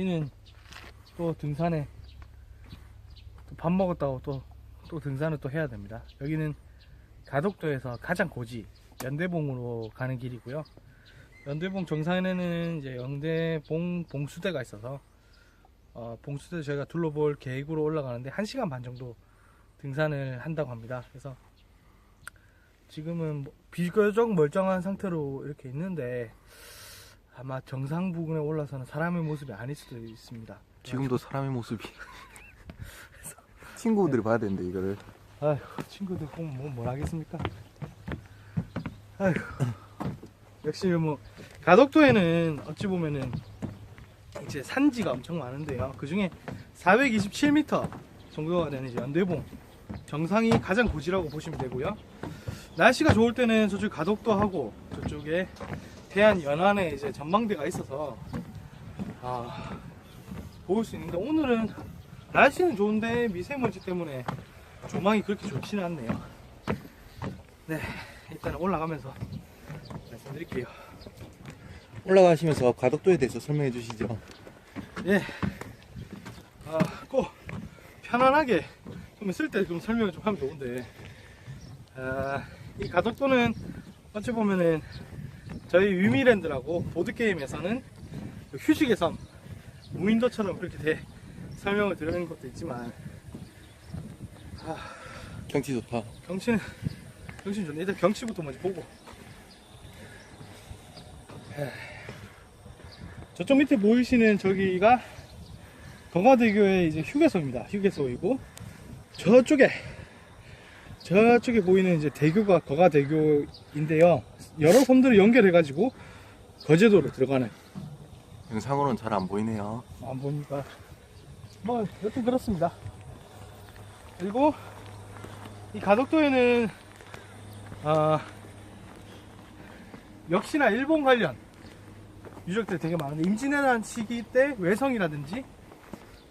예, 저희는 또 등산에 또 밥 먹었다고 또, 또 등산을 또 해야 됩니다. 여기는 가덕도에서 가장 고지 연대봉으로 가는 길이고요. 연대봉 정상에는 이제 연대봉 봉수대가 있어서 어, 봉수대 저희가 둘러볼 계획으로 올라가는데 1시간 반 정도 등산을 한다고 합니다. 그래서 지금은 뭐 비교적 멀쩡한 상태로 이렇게 있는데 아마 정상 부근에 올라서는 사람의 모습이 아닐 수도 있습니다. 지금도 사람의 모습이 친구들이 봐야 되는데 이거를 아휴 친구들 보면 뭐, 뭘 하겠습니까? 아휴 역시 뭐 가덕도에는 어찌 보면은 이제 산지가 엄청 많은데요. 그 중에 427m 정도가 되는 이제 연대봉 정상이 가장 고지라고 보시면 되고요. 날씨가 좋을 때는 저쪽 가덕도하고 저쪽에 대한 연안에 이제 전망대가 있어서 아 보일 수 있는데 오늘은 날씨는 좋은데 미세먼지 때문에 조망이 그렇게 좋지는 않네요. 네, 일단 올라가면서 말씀드릴게요. 올라가시면서 가덕도에 대해서 설명해 주시죠. 예, 아, 꼭 편안하게 좀 있을 때 좀 설명을 좀 하면 좋은데, 아, 이 가덕도는 어찌 보면은 저희 위미랜드라고 보드게임에서는 그 휴식의 섬, 무인도처럼 그렇게 돼 설명을 드리는 것도 있지만, 아, 경치 좋다. 경치는 경치는 좋네. 일단 경치부터 먼저 보고. 저쪽 밑에 보이시는 저기가 동화대교의 이제 휴게소입니다. 휴게소이고 저쪽에 저쪽에 보이는 이제 대교가 거가대교인데요. 여러 섬들을 연결해가지고 거제도로 들어가는 영상으로는 잘 안 보이네요. 안 보니까 뭐 여튼 그렇습니다. 그리고 이 가덕도에는 아 역시나 일본 관련 유적들이 되게 많은데 임진왜란 시기 때 외성이라든지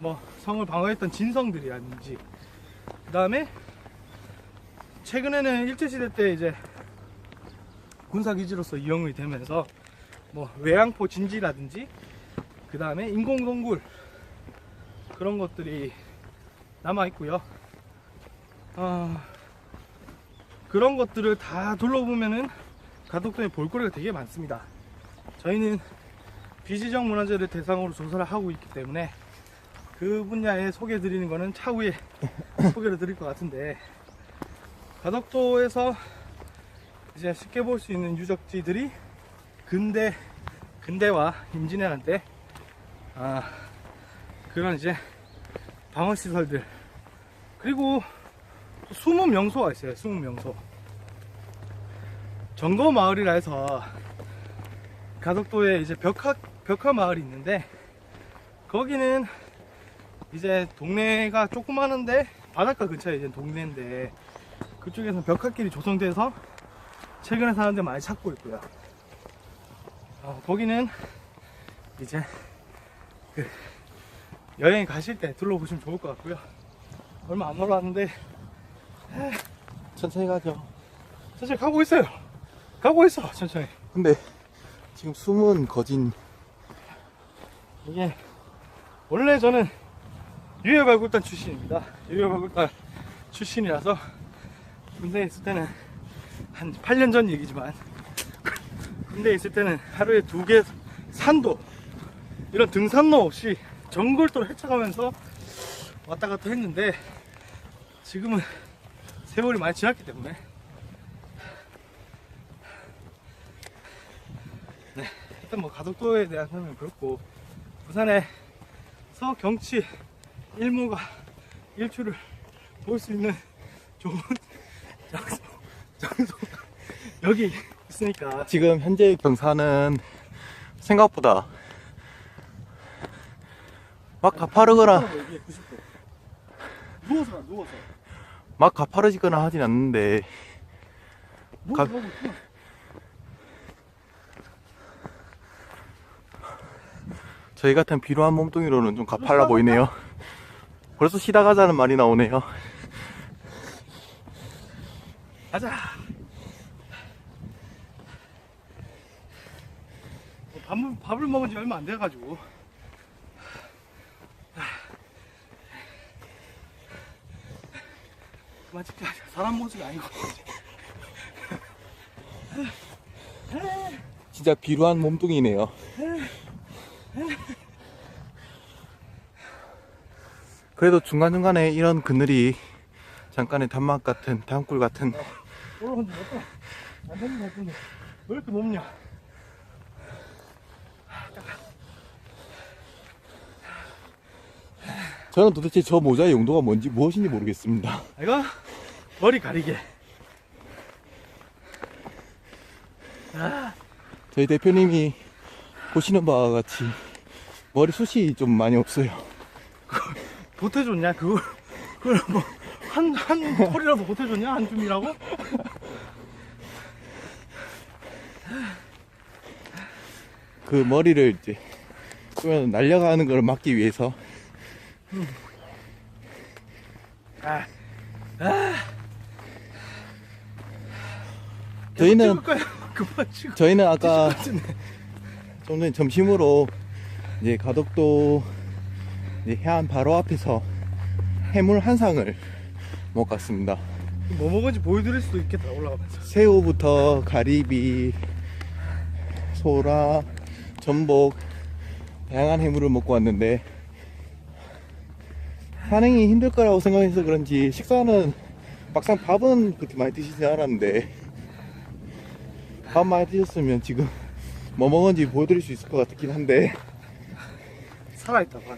뭐 성을 방어했던 진성들이라든지 그 다음에 최근에는 일제시대 때 이제 군사기지로서 이용이 되면서 뭐 외양포 진지라든지 그 다음에 인공동굴 그런 것들이 남아 있고요. 아 그런 것들을 다 둘러보면은 가덕도에 볼거리가 되게 많습니다. 저희는 비지정 문화재를 대상으로 조사를 하고 있기 때문에 그 분야에 소개해 드리는 거는 차후에 소개를 드릴 것 같은데 가덕도에서 이제 쉽게 볼 수 있는 유적지들이 근대 근대와 임진왜란 때 아, 그런 이제 방어 시설들 그리고 또 숨은 명소가 있어요. 숨은 명소. 정거 마을이라 해서 가덕도에 이제 벽화 벽화 마을이 있는데 거기는 이제 동네가 조그마한데 바닷가 근처에 이제 동네인데 그쪽에서 벽화길이 조성돼서 최근에 사람들 많이 찾고 있고요. 어, 거기는 이제 그 여행 가실 때 둘러보시면 좋을 것 같고요. 얼마 안 올라왔는데 천천히 가죠. 천천히 가고 있어요. 가고 있어 천천히. 근데 지금 숨은 거진 이게 원래 저는 유해발굴단 출신입니다. 유해발굴단 출신이라서 군대에 있을 때는 한 8년 전 얘기지만 군대에 있을 때는 하루에 두 개 산도 이런 등산로 없이 정글도를 헤쳐가면서 왔다 갔다 했는데 지금은 세월이 많이 지났기 때문에. 네 일단 뭐 가덕도에 대한 설명은 그렇고 부산에서 경치 일모가 일출을 볼 수 있는 좋은 장소, 장소가 여기 있으니까 지금 현재 경사는 생각보다 막 가파르거나 90도 누워서 가, 누워서 막 가파르지거나 하진 않는데 가-. 저희 같은 비루한 몸뚱이로는 좀 가팔라 보이네요. 벌써 쉬다 가자는 말이 나오네요. 가자 밥, 밥을 먹은 지 얼마 안 돼가지고. 그만 찍자. 사람 모습이 같아. 진짜 비루한 몸뚱이네요. 그래도 중간중간에 이런 그늘이 잠깐의 단맛 같은, 단꿀 같은 올라온 지 몇 번. 안 되는 것 같은데. 왜 이렇게 높냐? 저는 도대체 저 모자의 용도가 뭔지 무엇인지 모르겠습니다. 이거 머리 가리개. 저희 대표님이 보시는 바와 같이 머리 숱이 좀 많이 없어요. 보태줬냐? 그걸, 그걸 뭐, 한, 한 털이라도 보태줬냐? 한 줌이라고? 그 머리를 이제 끄면 날려가는 걸 막기 위해서 아, 저희는 찍을 거야. 그만 찍어. 저희는 아까. 좀 전에 점심으로 이제 가덕도 이제 해안 바로 앞에서 해물 한 상을 먹었습니다. 뭐 먹은지 보여드릴 수도 있겠다, 올라가면서. 새우부터 가리비, 소라, 전복 다양한 해물을 먹고 왔는데 산행이 힘들 거라고 생각해서 그런지 식사는 막상 밥은 그렇게 많이 드시지 않았는데 밥 많이 드셨으면 지금 뭐 먹은지 보여드릴 수 있을 것 같긴 한데 살아있다, 봐.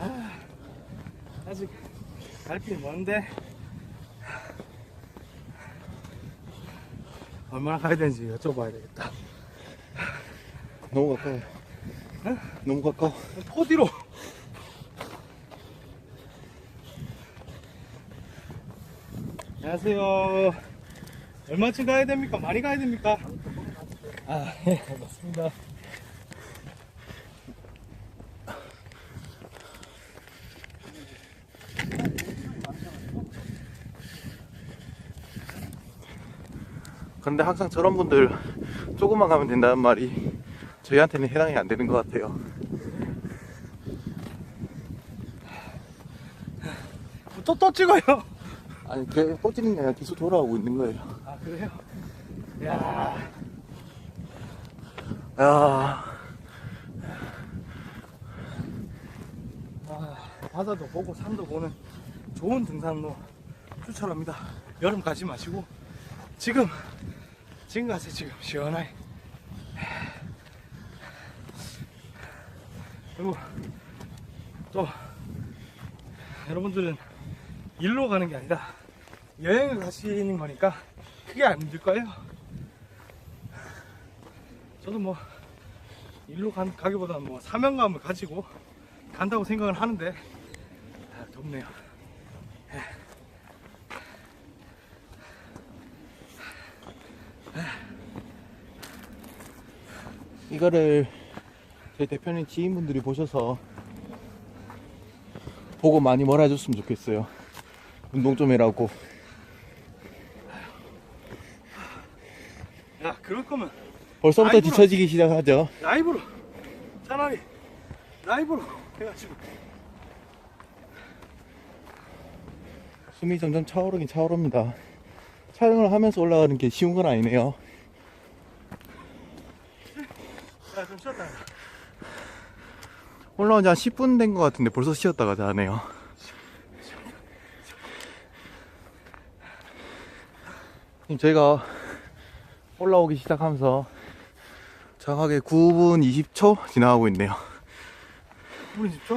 아, 아직 갈 길이 먼데. 얼마나 가야 되는지 여쭤봐야 되겠다. 너무 가까워요 너무 가까워 포디로. 안녕하세요. 얼마쯤 가야 됩니까? 많이 가야 됩니까? 아, 예, 맞습니다. 그런데 항상 저런 분들 조금만 가면 된다는 말이 저희한테는 해당이 안 되는 것 같아요 또, 또 찍어요. 아니 그 꽂지는 게 아니라 계속 돌아오고 있는 거예요 아, 그래요? 야 야 아, 바다도 보고 산도 보는 좋은 등산로 추천합니다. 여름 가지 마시고 지금 지금 가세요. 지금 시원하게. 그리고 또 여러분들은 일로 가는 게 아니라 여행을 가시는 거니까 크게 안 힘들 거예요. 저도 뭐 일로 간, 가기보다는 뭐 사명감을 가지고 간다고 생각을 하는데 아, 덥네요. 이거를 저희 대표님 지인분들이 보셔서 보고 많이 뭐라 해줬으면 좋겠어요. 운동 좀 해라고. 야 그럴 거면 벌써부터. 뒤처지기 시작하죠. 라이브로. 차라리 라이브로 해가지고. 숨이 점점 차오르긴 차오릅니다. 촬영을 하면서 올라가는 게 쉬운 건 아니네요 야좀 쉬었다. 가. 올라온 지 한 10분 된 것 같은데 벌써 쉬었다가 자네요 지금 저희가 올라오기 시작하면서 정확하게 9분 20초 지나가고 있네요 우리 집죠?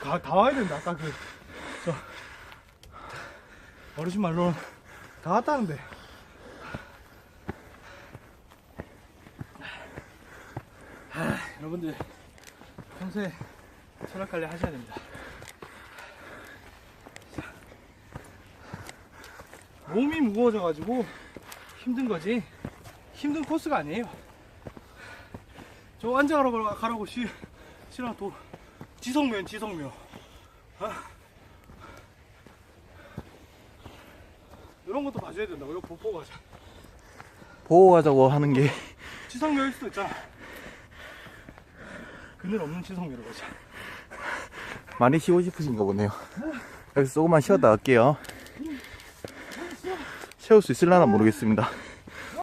가, 다 와야 된다. 아까 그 저 어르신 말로는 다 왔다는데. 여러분들 평소에 체력 관리 하셔야 됩니다. 몸이 무거워져가지고 힘든 거지 힘든 코스가 아니에요. 저 앉아가라고 가라고 시, 시라 도 지성면 지성면 어? 이런 것도 봐줘야 된다고 이거 보고 가자 보고 가자고 하는 게 지성묘일 수도 있잖아. 그늘 없는 지성묘로 가자. 많이 쉬고 싶으신가 보네요. 여기서 조금만 쉬었다 갈게요. 채울 수 있을라나 모르겠습니다.